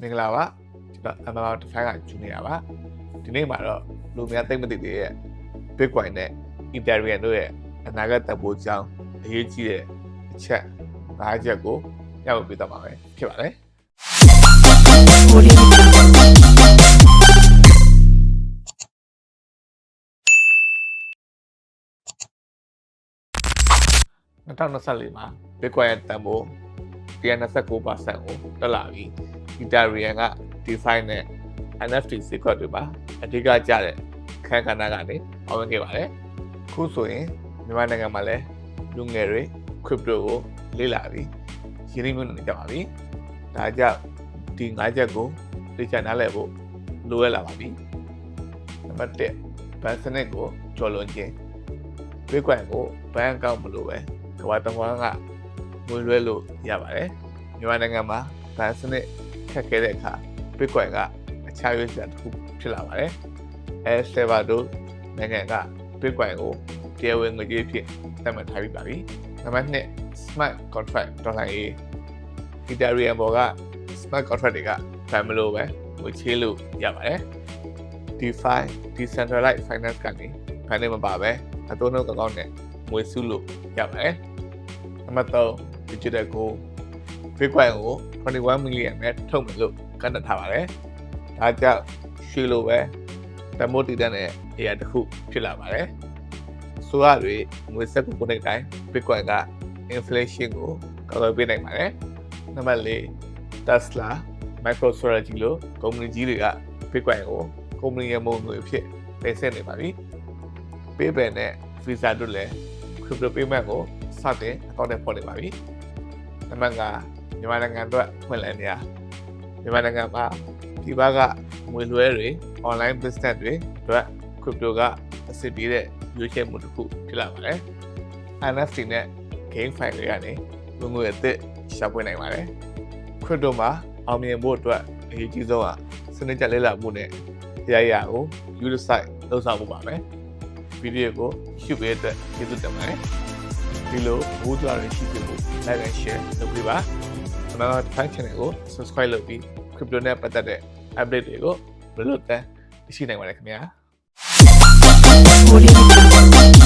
မင်္ဂလာပါဒီတော့ MMR Define ကဂျူနီယာပါဒီနေ့မှာတော့လူများသိမ့်မသိသေးတဲ့ Bitcoin နဲ့ Ethereum တို့ရဲ့အနာဂတ်တပ်ဖို့ကြောင်းအရေးကြီးတဲ့အချက်၅ချက်ကိုညှဝပေးတော့မှာပဲဖြစ်ပါတယ်2024မှာ Bitcoin ရဲ့တန်ဖိုး129%ကိုတက်လာပြီး Ethereum က DeFi နဲ့ NFT ဈေးကွက်တွေပါအဓိကကျတဲ့ခန်းကဏ္ဍကနေအောင်ဝင်ခဲ့ပါတယ်။ခုဆိုရင်မြန်မာနိုင်ငံမှာလည်းလူငယ်တွေ crypto ကိုလေ့လာပြီးရင်းနှီးမြှုပ်နှံနေကြပါပြီ။ဒါကြောင့်ဒီ၅ချက်ကိုသိချင်နားလည်ဖို့လိုရလာပါပြီ။နံပါတ်1ဘဏ်စနစ်ကိုကျော်လွန်ခြင်း Bitcoin ကိုဘဏ်အကောင့်မလို့ပဲကမ္ဘာတဝန်းကငွေလွှဲလို့ရပါတယ်မြန်မာနိုင်ငံမှာဘဏ်စနစ် ခက်ခဲတဲ့အခါ Bitcoin ကအခြားရွေးစရာတစ်ခုဖြစ်လာပါတယ်အဲဆယ်ဘာဒိုနိုင်ငံက Bitcoin ကိုတရားဝင်ငွေကြေးဖြစ်သတ်မှတ်ထားပြီးပါပြီနံပါတ်2 smart contract ဒေါ်လာရေး Ethereum ပေါ်က smart contract တွေကဘဏ်မလို့ပဲငွေချေးလို့ရပါတယ် DeFi decentralized finance ကနေဘဏ်နဲ့မပါပဲအသုံးနှုန်းကောင်းနဲ့ငွေစုလို့ရပါတယ်။နံပါတ်3 digital gold Bitcoin ကို21 million နဲ့ထုတ်မယ်လို့ကန့်သတ်ထားပါတယ်။ဒါကြောင့်ရွှေလိုပဲတမိုးတည်တဲ့အရာတစ်ခုဖြစ်လာပါတယ်။ဆိုရတွေငွေစက်ကိုကိုနေတိုင်း Bitcoin က inflation ကိုကာကွယ်ပေးနိုင်ပါတယ်။နံပါတ်4 Tesla MicroStrategy လို့ကုမ္ပဏီကြီးတွေက Bitcoin ကိုကုမ္ပဏီရဲ့မုံငွေအဖြစ်တင်ဆက်နေပါပြီ။ PayPal နဲ့ Visa တို့လည်း crypto payment ကိုစတင်အကောင့်နဲ့ဖော်နေပါပြီ။နံပါတ်5 မြန်မာနိုင်ငံအတွက်ဖွင့်လှစ်နေရမြန်မာနိုင်ငံမှာဒီဘက်ကငွေလွှဲတွေ online business တွေအတွက် crypto ကအဆင်ပြေတဲ့ရွေးချယ်မှုတစ်ခုဖြစ်လာပါတယ်။ NFT နဲ့ game file တွေကနေငွေငွေအသစ်ရှာဖွေနိုင်ပါတယ်။ crypto မှာအောင်မြင်ဖို့အတွက်အရေးကြီးဆုံးကစနစ်ကျလေ့လာမှုနဲ့ရရကို user site လောက်ဆောင်ဖို့ပါပဲဗီဒီယိုကိုရှုပ်ပေးတဲ့အတွက်ကျေးဇူးတင်ပါတယ်ဒီလိုဘူးသွားရရှိစေဖို့ like and share လုပ်ပေးပါ ကျွန်တော်တို့ Define Channel ကို subscribe လုပ်ပြီး crypto နဲ့ပတ်သက်တဲ့ update တွေကိုဘယ်လိုလဲသိရှိနိုင်ပါလဲခင်ဗျာ Audio